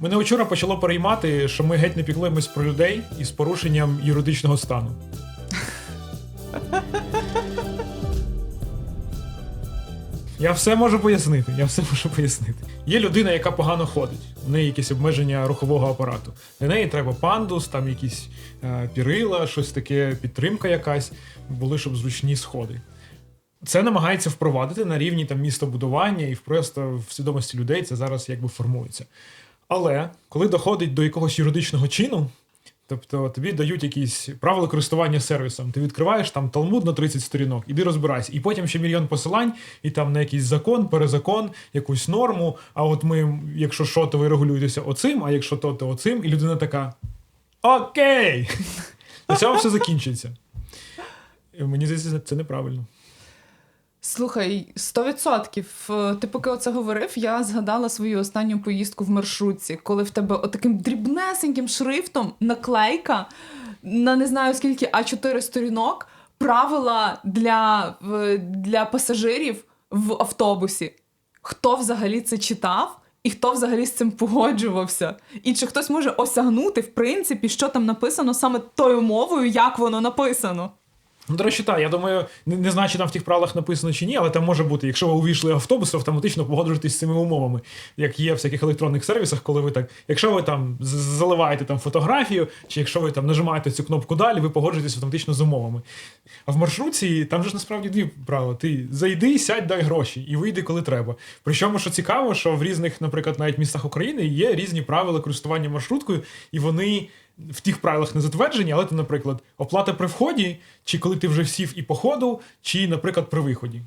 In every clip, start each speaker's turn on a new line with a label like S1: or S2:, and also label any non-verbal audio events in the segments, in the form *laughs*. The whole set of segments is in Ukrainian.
S1: Мене вчора почало переймати, що ми геть не піклуємось про людей із порушенням юридичного стану. Я все можу пояснити. Я все можу пояснити. Є людина, яка погано ходить. У неї якісь обмеження рухового апарату. Для неї треба пандус, там якісь е, пірила, щось таке, підтримка якась, були щоб зручні сходи. Це намагається впровадити на рівні там містобудування і просто в свідомості людей це зараз якби формується. Але коли доходить до якогось юридичного чину, тобто тобі дають якісь правила користування сервісом, ти відкриваєш там талмуд на 30 сторінок, іди розбирайся, і потім ще мільйон посилань, і там на якийсь закон, перезакон, якусь норму. А от ми, якщо що, то ви регулюєтеся оцим, а якщо то, то оцим, і людина така: Окей! *laughs* На цьому все закінчиться. Мені здається, це неправильно.
S2: Слухай, 100%. Е, Ти поки оце говорив, я згадала свою останню поїздку в маршрутці, коли в тебе отаким дрібнесеньким шрифтом наклейка на не знаю скільки А4 сторінок правила для, для пасажирів в автобусі. Хто взагалі це читав? І хто взагалі з цим погоджувався? І чи хтось може осягнути, в принципі, що там написано саме тою мовою, як воно написано?
S1: Ну, до речі, так, я думаю, не, не знаю, чи там в тих правилах написано чи ні, але там може бути, якщо ви увійшли в автобус, автоматично погоджуєтесь з цими умовами, як є в всяких електронних сервісах, коли ви так, якщо ви там заливаєте там фотографію, чи якщо ви там нажимаєте цю кнопку далі, ви погоджуєтесь автоматично з умовами. А в маршрутці там ж насправді дві правила: ти зайди, сядь, дай гроші і вийди, коли треба. Причому, що цікаво, що в різних, наприклад, навіть містах України є різні правила користування маршруткою, і вони в тих правилах не затверджені, але ти, наприклад, оплата при вході, чи коли ти вже сів і по ходу, чи, наприклад, при виході.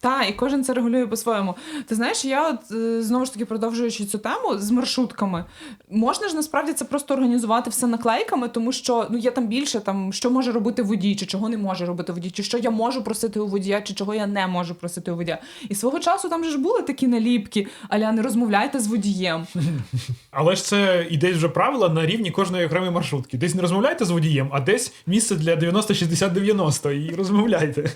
S2: Та, і кожен це регулює по-своєму. Ти знаєш, я от е, знову ж таки продовжуючи цю тему з маршрутками, можна ж насправді це просто організувати все наклейками, тому що ну є там більше, там що може робити водій, чи чого не може робити водій, чи що я можу просити у водія, чи чого я не можу просити у водія. І свого часу там же ж були такі наліпки, аля не розмовляйте з водієм.
S1: Але ж це іде вже правила на рівні кожної окремої маршрутки. Десь не розмовляйте з водієм, а десь місце для 90-60-90 і розмовляйте.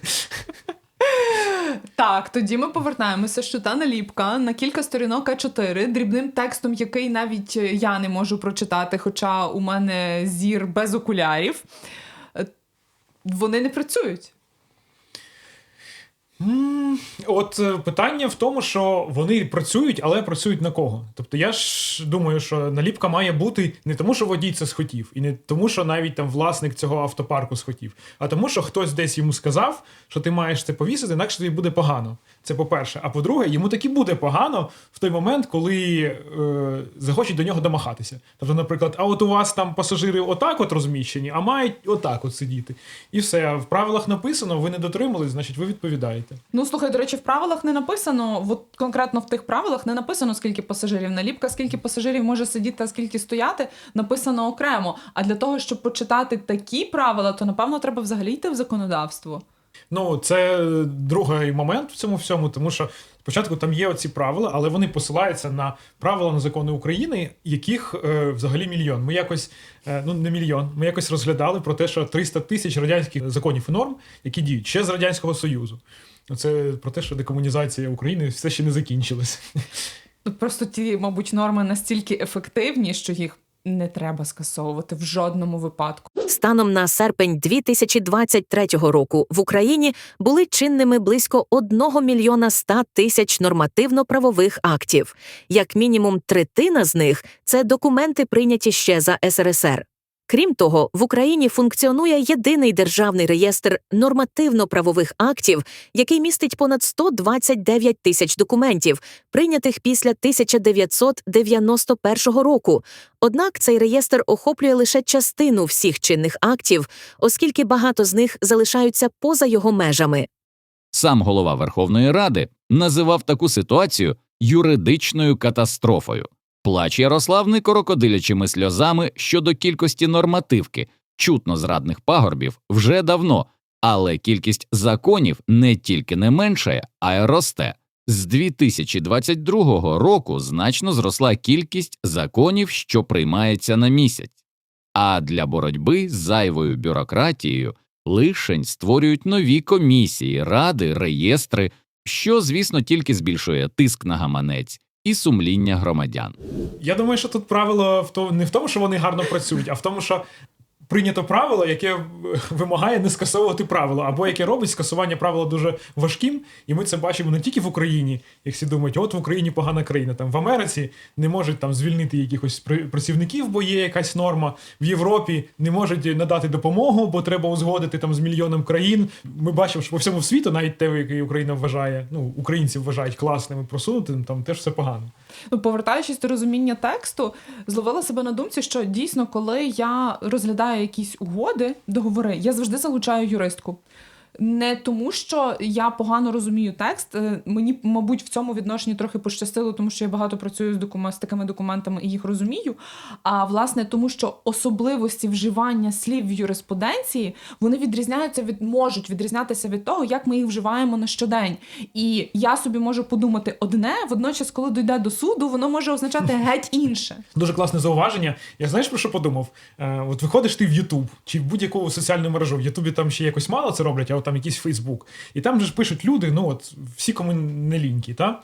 S2: Так, тоді ми повертаємося, що та наліпка на кілька сторінок А4 дрібним текстом, який навіть я не можу прочитати, хоча у мене зір без окулярів. е, Вони не працюють.
S1: От е, питання в тому, що вони працюють, але працюють на кого? Тобто я ж думаю, що наліпка має бути не тому, що водій це схотів, і не тому, що навіть там власник цього автопарку схотів, а тому, що хтось десь йому сказав, що ти маєш це повісити, інакше тобі буде погано. Це по-перше. А по-друге, йому таки буде погано в той момент, коли е, захочуть до нього домахатися. Тобто, наприклад, а от у вас там пасажири отак от розміщені, а мають отак от сидіти. І все. В правилах написано, ви не дотримались, значить ви відповідаєте.
S2: Ну, слухай, до речі, в правилах не написано, от конкретно в тих правилах не написано, скільки пасажирів. Наліпка, скільки пасажирів може сидіти, а скільки стояти, написано окремо. А для того, щоб почитати такі правила, то напевно треба взагалі йти в законодавство.
S1: Ну, це другий момент в цьому всьому, тому що спочатку там є оці правила, але вони посилаються на правила на закони України, яких е, взагалі мільйон. Ми якось, е, ну не мільйон, ми якось розглядали про те, що 300 тисяч радянських законів і норм, які діють ще з Радянського Союзу. Це про те, що декомунізація України все ще не закінчилась.
S2: Ну, Просто ті, мабуть, норми настільки ефективні, що їх не треба скасовувати в жодному випадку.
S3: Станом на серпень 2023 року в Україні були чинними близько 1 мільйона 100 тисяч нормативно-правових актів. Як мінімум третина з них це документи, прийняті ще за СРСР. Крім того, в Україні функціонує єдиний державний реєстр нормативно-правових актів, який містить понад 129 тисяч документів, прийнятих після 1991 року. Однак цей реєстр охоплює лише частину всіх чинних актів, оскільки багато з них залишаються поза його межами.
S4: Сам голова Верховної Ради називав таку ситуацію юридичною катастрофою. Плач Ярослав не крокодилячими сльозами щодо кількості нормативки, чутно зрадних пагорбів вже давно, але кількість законів не тільки не меншає, а й росте. З 2022 року значно зросла кількість законів, що приймається на місяць. А для боротьби з зайвою бюрократією лишень створюють нові комісії, ради, реєстри, що, звісно, тільки збільшує тиск на гаманець і сумління громадян.
S1: Я думаю, що тут правило в то, не в тому, що вони гарно працюють, а в тому, що прийнято правило, яке *laughs* вимагає не скасовувати правило, або яке робить скасування правила дуже важким. І ми це бачимо не тільки в Україні, як всі думають, от в Україні погана країна. Там в Америці не можуть там звільнити якихось працівників, бо є якась норма. В Європі не можуть надати допомогу, бо треба узгодити там з мільйоном країн. Ми бачимо, що по всьому світу, навіть те, який Україна вважає, ну українці вважають класним і просунутим, там теж все погано.
S2: Ну, повертаючись до розуміння тексту, зловила себе на думці, що дійсно, коли я розглядаю якісь угоди, договори, я завжди залучаю юристку. Не тому, що я погано розумію текст. е, Мені, мабуть, в цьому відношенні трохи пощастило, тому що я багато працюю з, докума- з такими документами і їх розумію. А власне, тому що особливості вживання слів в юриспруденції вони відрізняються від можуть відрізнятися від того, як ми їх вживаємо на щодень. І я собі можу подумати одне, водночас, коли дійде до суду, воно може означати *laughs* геть інше.
S1: Дуже класне зауваження. Я знаєш про що подумав? Е, от виходиш ти в Ютуб чи в будь-яку соціальну мережу. В Ютубі там ще якось мало це роблять, а там якийсь Фейсбук. І там же ж пишуть люди, ну от всі кому не лінькі, та?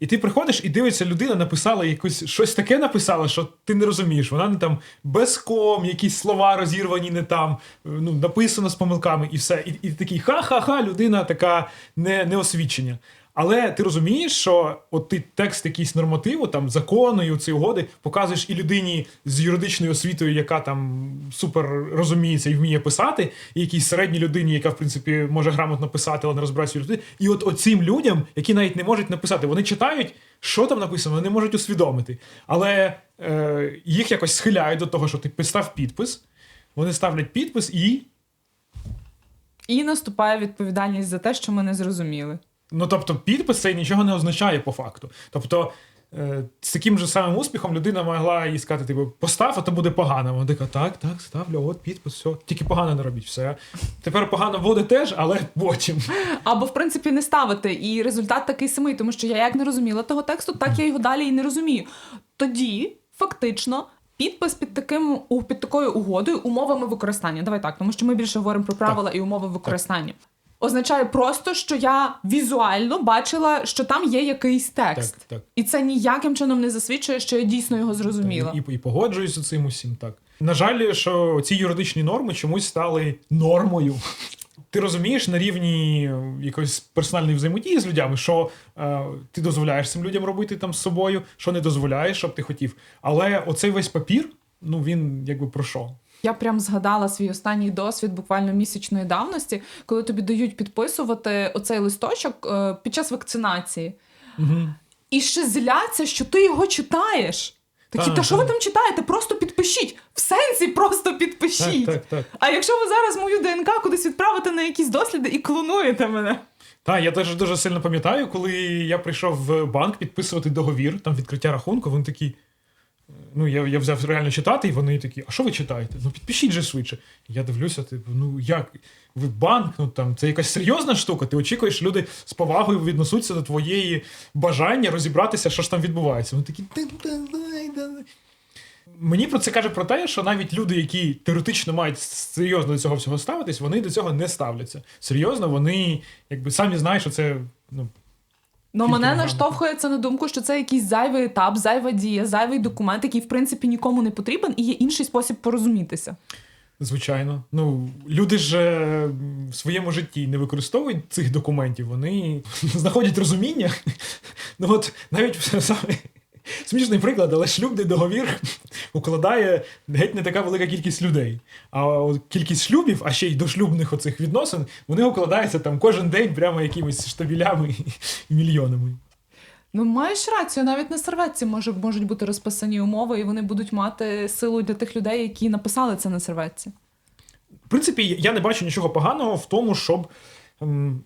S1: І ти приходиш і дивишся, людина написала якось щось таке написала, що ти не розумієш. Вона не там без ком, якісь слова розірвані не там, ну, написано з помилками і все. І, і такий ха-ха-ха, людина така не, неосвічення. Але ти розумієш, що от ти текст якийсь нормативу, там закону і ці угоди показуєш і людині з юридичною освітою, яка там супер розуміється і вміє писати, і якійсь середній людині, яка в принципі може грамотно писати, але не розбирається в. І от оцим людям, які навіть не можуть написати, вони читають, що там написано, вони не можуть усвідомити. Але е, їх якось схиляють до того, що ти постав підпис, вони ставлять підпис і.
S2: І наступає відповідальність за те, що ми не зрозуміли.
S1: Ну, тобто, підпис це нічого не означає по факту. Тобто, е, з таким же самим успіхом людина могла їй сказати, типу, постав, а то буде погано. Вона така, так, так, ставлю, от підпис, все. Тільки погано не робіть, все. Тепер погано буде теж, але потім.
S2: Або, в принципі, не ставити. І результат такий самий, тому що я як не розуміла того тексту, так я його далі і не розумію. Тоді, фактично. Підпис під таким під такою угодою, умовами використання. Давай так, тому що ми більше говоримо про правила і умови використання. Означає просто, що я візуально бачила, що там є якийсь текст.
S1: Так, так.
S2: І це ніяким чином не засвідчує, що я дійсно його зрозуміла.
S1: І, і погоджуюсь з цим усім, так. На жаль, що ці юридичні норми чомусь стали нормою. Ти розумієш на рівні якоїсь персональної взаємодії з людьми, що е, ти дозволяєш цим людям робити там з собою, що не дозволяєш, щоб ти хотів. Але оцей весь папір, ну він якби про що?
S2: Я прям згадала свій останній досвід буквально місячної давності, коли тобі дають підписувати оцей листочок е, під час вакцинації. І ще зляться, що ти його читаєш. Такі,
S1: Так,
S2: та що ви там читаєте? Просто підпишіть. В сенсі просто підпишіть.
S1: Так, так, так.
S2: А якщо ви зараз мою ДНК кудись відправите на якісь досліди і клонуєте мене?
S1: Так, я теж дуже сильно пам'ятаю, коли я прийшов в банк підписувати договір, там відкриття рахунку, вони такі. Ну, я, я взяв реально читати, і вони такі, а що ви читаєте? Ну, підпишіть же швидше. Я дивлюся, типу, ну як? Ви банк, ну там це якась серйозна штука. Ти очікуєш, що люди з повагою віднесуться до твоєї бажання розібратися, що ж там відбувається. Вони такі, давай, давай». Мені про це каже про те, що навіть люди, які теоретично мають серйозно до цього всього ставитись, вони до цього не ставляться. Серйозно, вони якби самі знають, що це ну,
S2: Ну, мене наштовхує це на думку, що це якийсь зайвий етап, зайва дія, зайвий документ, який в принципі нікому не потрібен, і є інший спосіб порозумітися.
S1: Звичайно. Ну, люди ж е, в своєму житті не використовують цих документів, вони *laughs* знаходять розуміння. *laughs* Ну от навіть саме смішний приклад, але шлюбний договір укладає геть не така велика кількість людей. А кількість шлюбів, а ще й дошлюбних оцих відносин, вони укладаються там кожен день прямо якимись штабілями і мільйонами.
S2: Ну, маєш рацію, навіть на серветці може, можуть бути розписані умови, і вони будуть мати силу для тих людей, які написали це на серветці.
S1: В принципі, я не бачу нічого поганого в тому, щоб ем,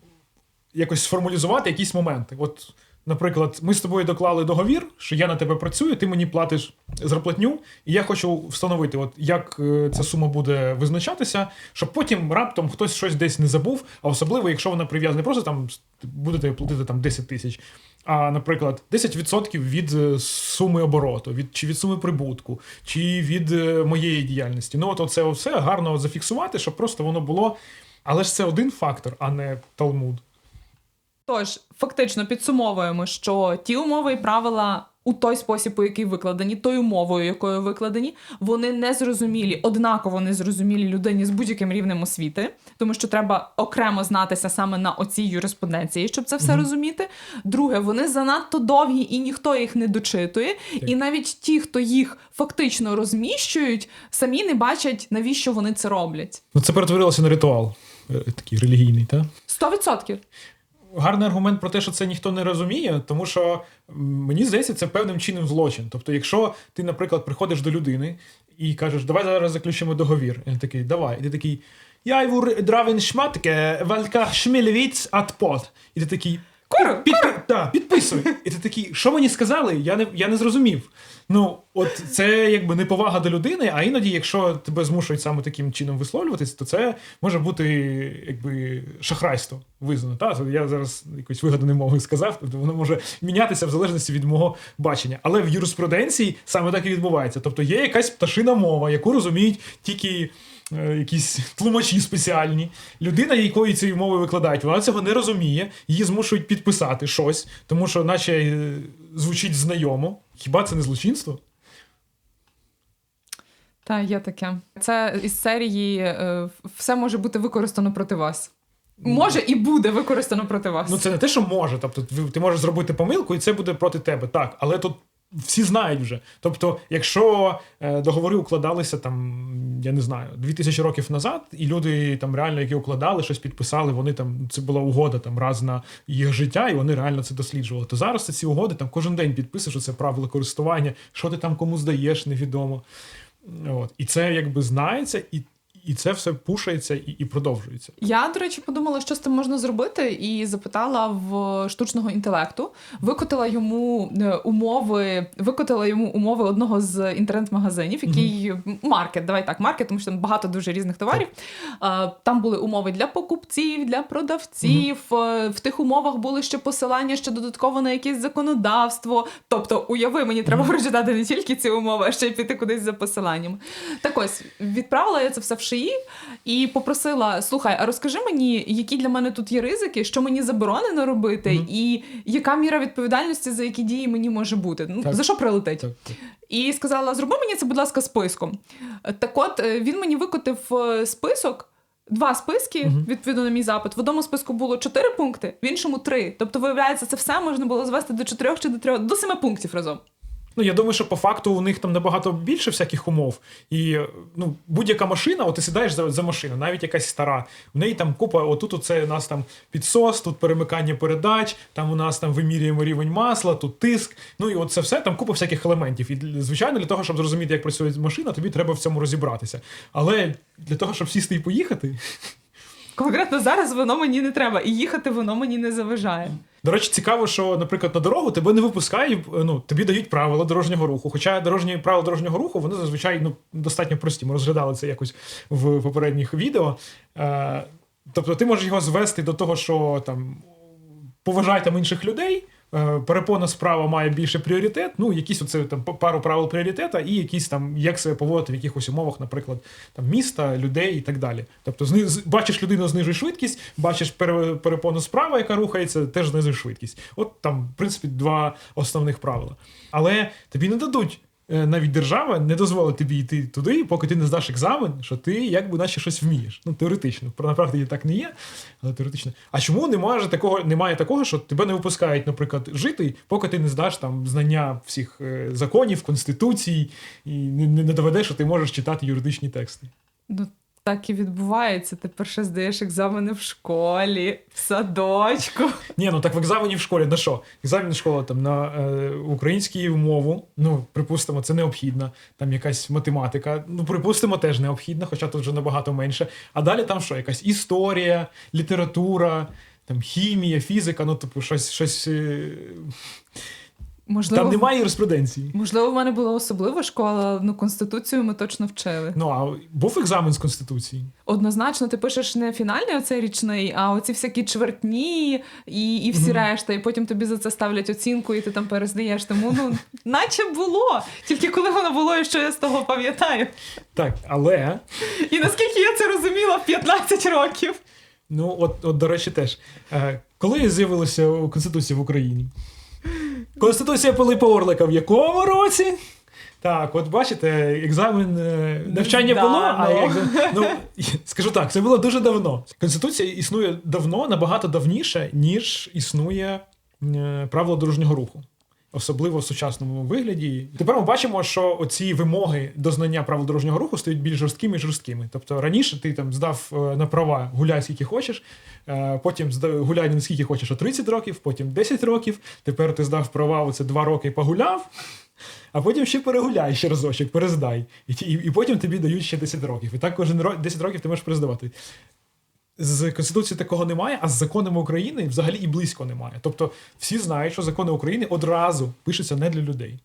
S1: якось сформалізувати якісь моменти. От, наприклад, ми з тобою доклали договір, що я на тебе працюю, ти мені платиш зарплатню, і я хочу встановити, от як е, ця сума буде визначатися, щоб потім раптом хтось щось десь не забув, а особливо, якщо вона прив'язана просто там будете платити там 10 тисяч. А, наприклад, 10% від е, суми обороту, від, чи від суми прибутку, чи від е, моєї діяльності. Ну, от оце все гарно зафіксувати, щоб просто воно було. Але ж це один фактор, а не Талмуд.
S2: Тож, фактично підсумовуємо, що ті умови і правила у той спосіб, у який викладені, тою мовою, якою викладені, вони не зрозумілі, однаково не зрозумілі людині з будь-яким рівнем освіти, тому що треба окремо знатися саме на оцій юриспруденції, щоб це все розуміти. Друге, вони занадто довгі і ніхто їх не дочитує. І навіть ті, хто їх фактично розміщують, самі не бачать, навіщо вони це роблять.
S1: Ну це перетворилося на ритуал, е, такий релігійний, так?
S2: Сто відсотків.
S1: Гарний аргумент про те, що це ніхто не розуміє, тому що мені здається, це певним чином злочин. Тобто, якщо ти, наприклад, приходиш до людини і кажеш, давай зараз заключимо договір. І він такий, давай. І ти такий. Я вур дравен шматке, валька шмілевіць атпот. І ти такий.
S2: Куро,
S1: Під, та, підписуй. І ти такий, що мені сказали? Я не, я не зрозумів. Ну, от це якби неповага до людини, а іноді, якщо тебе змушують саме таким чином висловлюватись, то це може бути якби шахрайство визнано. Та? Я зараз якоюсь вигаданою мовою сказав, тобто воно може мінятися в залежності від мого бачення. Але в юриспруденції саме так і відбувається. Тобто є якась пташина мова, яку розуміють тільки якісь тлумачі спеціальні. Людина, якої цією мовою викладають, вона цього не розуміє, її змушують підписати щось, тому що, наче е, звучить знайомо. Хіба це не злочинство?
S2: Та є таке. Це із серії е, все може бути використано проти вас. Може і буде використано проти вас.
S1: Ну це не те, що може. Тобто, ти можеш зробити помилку, і це буде проти тебе. Так, але тут. Всі знають вже. Тобто, якщо е, договори укладалися там, я не знаю, 2000 років назад, і люди там реально, які укладали, щось підписали, вони там це була угода там раз на їх життя, і вони реально це досліджували. То зараз ці угоди там кожен день підписуєш, це правила користування, що ти там кому здаєш, невідомо. От. І це якби знається, і, і це все пушається і, і продовжується.
S2: Я, до речі, подумала, що з тим можна зробити, і запитала в штучного інтелекту, викотила йому е, умови, викотила йому умови одного з інтернет-магазинів, який маркет, давай так, маркет, тому що там багато дуже різних товарів. Е, Там були умови для покупців, для продавців. Е, В тих умовах були ще посилання ще додатково на якесь законодавство. Тобто, уяви, мені треба прочитати не тільки ці умови, а ще й піти кудись за посиланням. Так ось відправила я це все в шиї і попросила: слухай, а розкажи мені, які для мене тут є ризики, що мені заборонено робити,
S1: Мгм.
S2: і яка міра відповідальності за які дії мені може бути? Ну
S1: Так.
S2: за що прилетить?
S1: Так, так.
S2: І сказала: зроби мені це, будь ласка, списком. Так от е, він мені викотив е, список. Два списки
S1: Мгм.
S2: відповідно на мій запит. В одному списку було чотири пункти, в іншому три. Тобто, виявляється, це все можна було звести до чотирьох чи до трьох до семи пунктів разом.
S1: Ну, я думаю, що по факту у них там набагато більше всяких умов. І ну, будь-яка машина, от ти сідаєш за, за машину, навіть якась стара. В неї там купа, отут оце у нас там підсос, тут перемикання передач, там у нас там вимірюємо рівень масла, тут тиск. Ну і от це все, там купа всяких елементів. І звичайно, для того, щоб зрозуміти, як працює машина, тобі треба в цьому розібратися. Але для того, щоб сісти і поїхати.
S2: Конкретно зараз воно мені не треба, і їхати воно мені не заважає.
S1: До речі, цікаво, що, наприклад, на дорогу тебе не випускають, ну тобі дають правила дорожнього руху. Хоча дорожні правила дорожнього руху вони зазвичай ну, достатньо прості. Ми розглядали це якось в попередніх відео. Е, тобто, ти можеш його звести до того, що там поважай там інших людей. Е, Перепона справа має більше пріоритет. Ну, якісь оце там пару правил пріоритета, і якісь там як себе поводити в якихось умовах, наприклад, там міста, людей і так далі. Тобто, зни- бачиш людину, знижуй швидкість, бачиш перепону справа, яка рухається, теж знизуй швидкість. От там, в принципі, два основних правила. Але тобі не дадуть. Е, Навіть держава не дозволить тобі йти туди, поки ти не здаш екзамен, що ти якби наче щось вмієш. Ну, теоретично. На практиці так не є, але теоретично. А чому немає такого, немає такого, що тебе не випускають, наприклад, жити, поки ти не здаш там знання всіх е, законів, конституцій, і не доведеш, що ти можеш читати юридичні тексти.
S2: Ну, так і відбувається. Ти перше здаєш екзамени в школі, в садочку.
S1: Ні, ну так в екзамені в школі на що? Екзамен в школі там на е, українську мову, ну, припустимо, це необхідно. Там якась математика, ну, припустимо, теж необхідно, хоча тут вже набагато менше. А далі там що? Якась історія, література, там хімія, фізика, ну, типу, щось, щось. е,
S2: Можливо,
S1: Там немає юриспруденції.
S2: можливо, в мене була особлива школа, ну конституцію ми точно вчили.
S1: Ну, а був екзамен з конституції.
S2: Однозначно, ти пишеш не фінальний оцей річний, а оці всякі чвертні і, і всі
S1: Мгм.
S2: решта, і потім тобі за це ставлять оцінку, і ти там перездаєш. Тому ну, *laughs* наче було. Тільки коли воно було, і що я з того пам'ятаю.
S1: Так, але.
S2: І наскільки я це розуміла в 15 років.
S1: Ну, от, от до речі, теж. Е, коли з'явилася Конституція в Україні? Конституція Пилипа Орлика в якому році? Так, от бачите, екзамен навчання навчання було, а
S2: Здано.
S1: екзамен, ну *laughs* скажу так, це було дуже давно. Конституція існує давно, набагато давніше, ніж існує е, правило дорожнього руху. Особливо в сучасному вигляді. Тепер ми бачимо, що оці вимоги до знання правил дорожнього руху стають більш жорсткими і жорсткими. Тобто раніше ти там здав е, на права гуляй скільки хочеш, е, потім гуляй не скільки хочеш, а 30 років, потім 10 років. Тепер ти здав права, оце 2 роки погуляв, а потім ще перегуляй ще разочок, перездай. І, і, і потім тобі дають ще 10 років. І так кожен ро- 10 років ти можеш перездавати. З Конституції такого немає, а з законами України взагалі і близько немає. Тобто всі знають, що закони України одразу пишуться не для людей.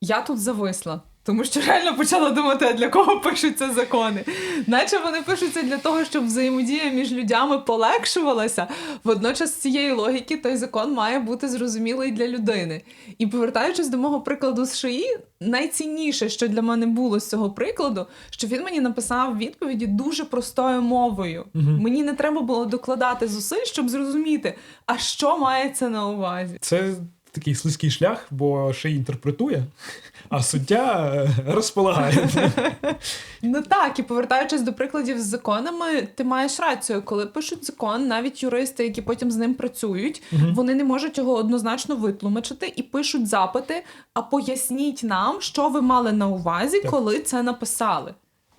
S2: Я тут зависла, тому що реально почала думати, а для кого пишуться закони. Наче вони пишуться для того, щоб взаємодія між людьми полегшувалася. Водночас з цієї логіки той закон має бути зрозумілий для людини. І повертаючись до мого прикладу з ШИІ, найцінніше, що для мене було з цього прикладу, що він мені написав відповіді дуже простою мовою. Мені не треба було докладати зусиль, щоб зрозуміти, а що мається на увазі.
S1: Це такий слизький шлях, бо ще й інтерпретує, а суддя е, розполагає.
S2: Ну так, і повертаючись до прикладів з законами, ти маєш рацію, коли пишуть закон, навіть юристи, які потім з ним працюють, вони не можуть його однозначно витлумачити і пишуть запити. А поясніть нам, що ви мали на увазі, коли це написали.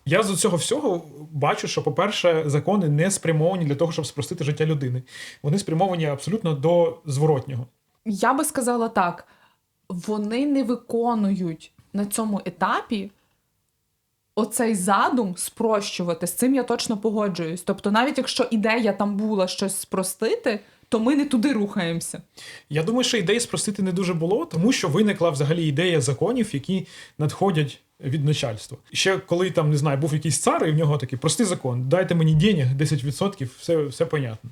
S1: Я з цього всього бачу, що, по-перше, закони не спрямовані для того, щоб спростити життя людини. Вони спрямовані абсолютно до зворотнього.
S2: Я би сказала так: вони не виконують на цьому етапі оцей задум спрощувати. З цим я точно погоджуюсь. Тобто, навіть якщо ідея там була щось спростити, то ми не туди рухаємося.
S1: Я думаю, що ідеї спростити не дуже було, тому що виникла взагалі ідея законів, які надходять від начальства. Ще коли там не знаю, був якийсь цар, і в нього такий простий закон: дайте мені денег, 10%, все, все понятно.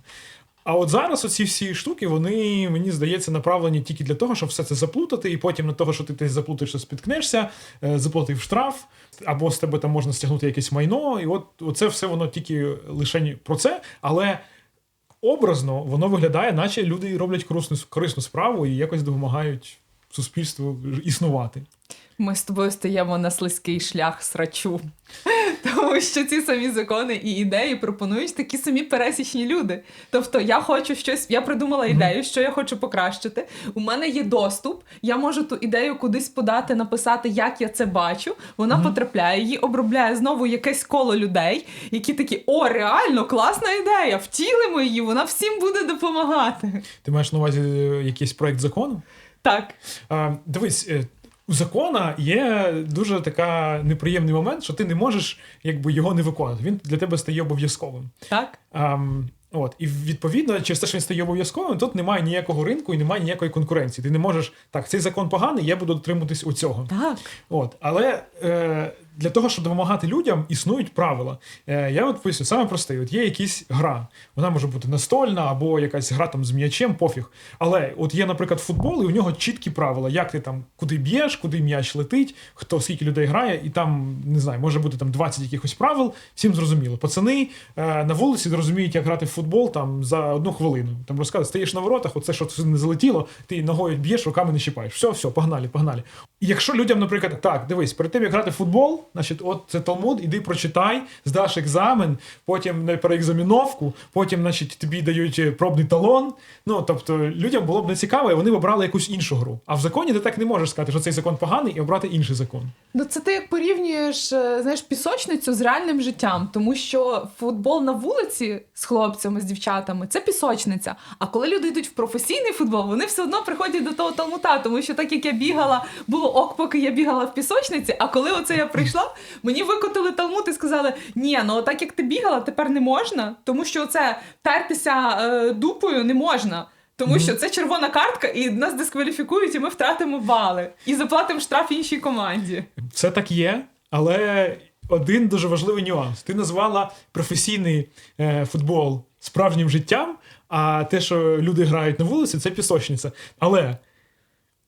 S1: А от зараз оці всі штуки, вони, мені здається, направлені тільки для того, щоб все це заплутати, і потім на того, що ти десь заплутаєшся, спіткнешся, е, заплатив штраф, або з тебе там можна стягнути якесь майно. І от оце все воно тільки лише про це. Але образно воно виглядає, наче люди роблять корисну, корисну справу і якось допомагають суспільству існувати.
S2: Ми з тобою стаємо на слизький шлях срачу. *laughs* Тому що ці самі закони і ідеї пропонують такі самі пересічні люди. Тобто, я хочу щось, я придумала ідею, що я хочу покращити. У мене є доступ, я можу ту ідею кудись подати, написати, як я це бачу. Вона потрапляє, її обробляє знову якесь коло людей, які такі: о, реально класна ідея! Втілимо її, вона всім буде допомагати.
S1: Ти маєш на увазі е, якийсь проект закону?
S2: Так.
S1: А, дивись, е, у закона є дуже така неприємний момент, що ти не можеш якби, його не виконати. Він для тебе стає обов'язковим.
S2: Так.
S1: Ем, от, і відповідно, через те, що він стає обов'язковим, тут немає ніякого ринку і немає ніякої конкуренції. Ти не можеш так, цей закон поганий, я буду дотримуватись у цього.
S2: Так.
S1: От, але е, для того, щоб допомагати людям, існують правила. Е, я от поясню, саме простий. От є якась гра. Вона може бути настольна або якась гра там з м'ячем, пофіг. Але от є, наприклад, футбол, і у нього чіткі правила, як ти там куди б'єш, куди м'яч летить, хто скільки людей грає, і там не знаю, може бути там 20 якихось правил. Всім зрозуміло. Пацани е, на вулиці розуміють, як грати в футбол там за одну хвилину. Там розказують, стаєш на воротах, оце що не залетіло, ти ногою б'єш, руками не чіпаєш. Все, все, погнали, погнали. Якщо людям, наприклад, так, дивись, перед тим як грати в футбол, значить, от це Талмуд, іди прочитай, здаш екзамен, потім на переекзаміновку, потім, значить, тобі дають е, пробний талон. Ну тобто людям було б не цікаво, і вони б обрали якусь іншу гру. А в законі ти так не можеш сказати, що цей закон поганий, і обрати інший закон.
S2: Ну, це ти як порівнюєш е, знаєш, пісочницю з реальним життям, тому що футбол на вулиці з хлопцями, з дівчатами це пісочниця. А коли люди йдуть в професійний футбол, вони все одно приходять до того талмута, тому що так як я бігала, було ок, поки я бігала в пісочниці. А коли оце я прийшла, мені викотили талмут і сказали: ні, ну так як ти бігала, тепер не можна, тому що це тертися е, дупою не можна. Тому що це червона картка, і нас дискваліфікують, і ми втратимо бали. І заплатимо штраф іншій команді.
S1: Все так є, але один дуже важливий нюанс. Ти назвала професійний е, футбол справжнім життям, а те, що люди грають на вулиці, це пісочниця. Але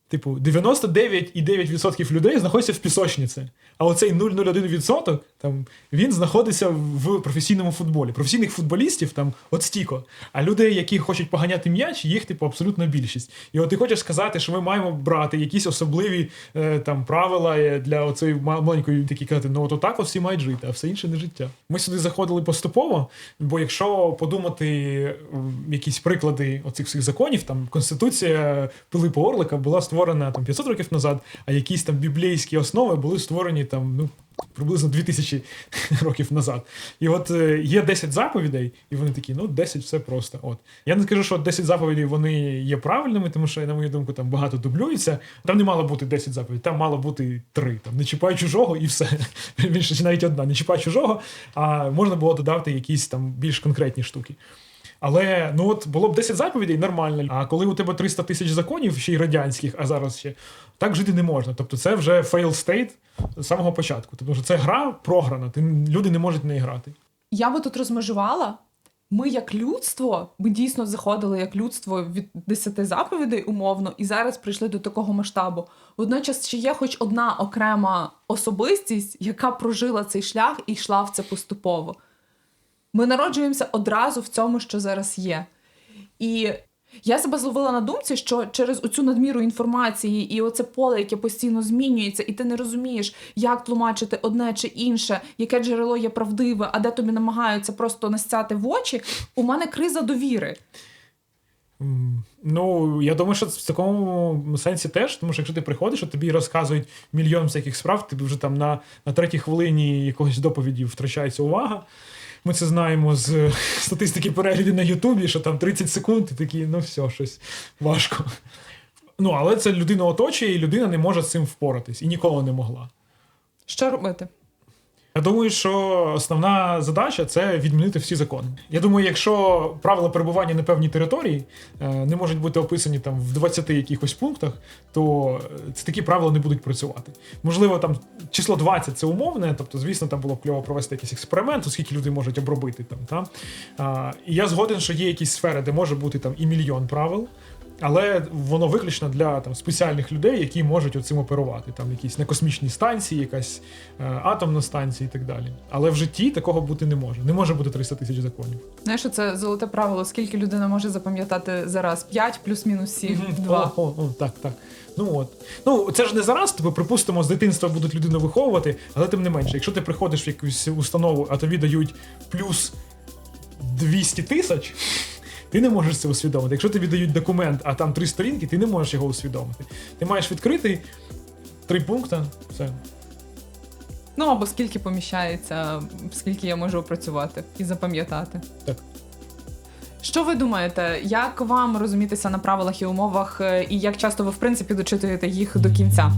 S1: Типу, 99,9% людей знаходяться в пісочниці. А оцей 0,01% там, він знаходиться в професійному футболі. Професійних футболістів там от стіко. А людей, які хочуть поганяти м'яч, їх типу абсолютно більшість. І от ти хочеш сказати, що ми маємо брати якісь особливі е, там правила е, для оцеї маленької такі казати, ну от отак от всі мають жити, а все інше не життя. Ми сюди заходили поступово, бо якщо подумати якісь приклади оцих всіх законів, там Конституція Пилипа Орлика була створена там 500 років назад, а якісь там біблійські основи були створені там, ну. Приблизно 2000 *laughs* років назад. І от е, є 10 заповідей, і вони такі, ну 10 все просто. От. Я не скажу, що 10 заповідей вони є правильними, тому що, на мою думку, там багато дублюється. Там не мало бути 10 заповідей, там мало бути 3. Там не чіпай чужого і все. *laughs* Більше навіть одна, не чіпай чужого, а можна було додати якісь там більш конкретні штуки. Але ну от було б 10 заповідей нормально. А коли у тебе 300 тисяч законів, ще й радянських, а зараз ще так жити не можна. Тобто це вже fail state з самого початку. Тому що це гра програна, ти, люди не можуть в неї грати.
S2: Я би тут розмежувала. Ми, як людство, ми дійсно заходили як людство від 10 заповідей умовно, і зараз прийшли до такого масштабу. Водночас ще є хоч одна окрема особистість, яка прожила цей шлях і йшла в це поступово. Ми народжуємося одразу в цьому, що зараз є. І я себе зловила на думці, що через оцю надміру інформації і оце поле, яке постійно змінюється, і ти не розумієш, як тлумачити одне чи інше, яке джерело є правдиве, а де тобі намагаються просто настяти в очі. У мене криза довіри.
S1: Ну, я думаю, що в такому сенсі теж, тому що якщо ти приходиш, а тобі розказують мільйон всяких справ, тобі вже там на, на третій хвилині якогось доповіді втрачається увага. Ми це знаємо з статистики переглядів на Ютубі, що там 30 секунд, і такі, ну все, щось важко. Ну, але це людина оточує, і людина не може з цим впоратись, і ніколи не могла.
S2: Що робити?
S1: Я думаю, що основна задача це відмінити всі закони. Я думаю, якщо правила перебування на певній території е, не можуть бути описані там в 20 якихось пунктах, то е, такі правила не будуть працювати. Можливо, там число 20 це умовне, тобто, звісно, там було б кльово провести якийсь експеримент, оскільки люди можуть обробити там. Та? І я згоден, що є якісь сфери, де може бути там і мільйон правил. Але воно виключно для там спеціальних людей, які можуть оцим оперувати. Там якісь на космічній станції, якась е, атомна станція і так далі. Але в житті такого бути не може. Не може бути 300 тисяч законів.
S2: Знаєш, це золоте правило, скільки людина може запам'ятати зараз? 5 плюс-мінус 7, 2.
S1: О, о, о, так, так. Ну от. Ну, це ж не зараз, тобі, припустимо, з дитинства будуть людину виховувати, але тим не менше, якщо ти приходиш в якусь установу, а тобі дають плюс 200 тисяч. Ти не можеш це усвідомити. Якщо тобі дають документ, а там три сторінки, ти не можеш його усвідомити. Ти маєш відкрити три пункти, все.
S2: Ну або скільки поміщається, скільки я можу опрацювати і запам'ятати.
S1: Так.
S2: Що ви думаєте, як вам розумітися на правилах і умовах, е, і як часто ви в принципі дочитуєте їх до кінця?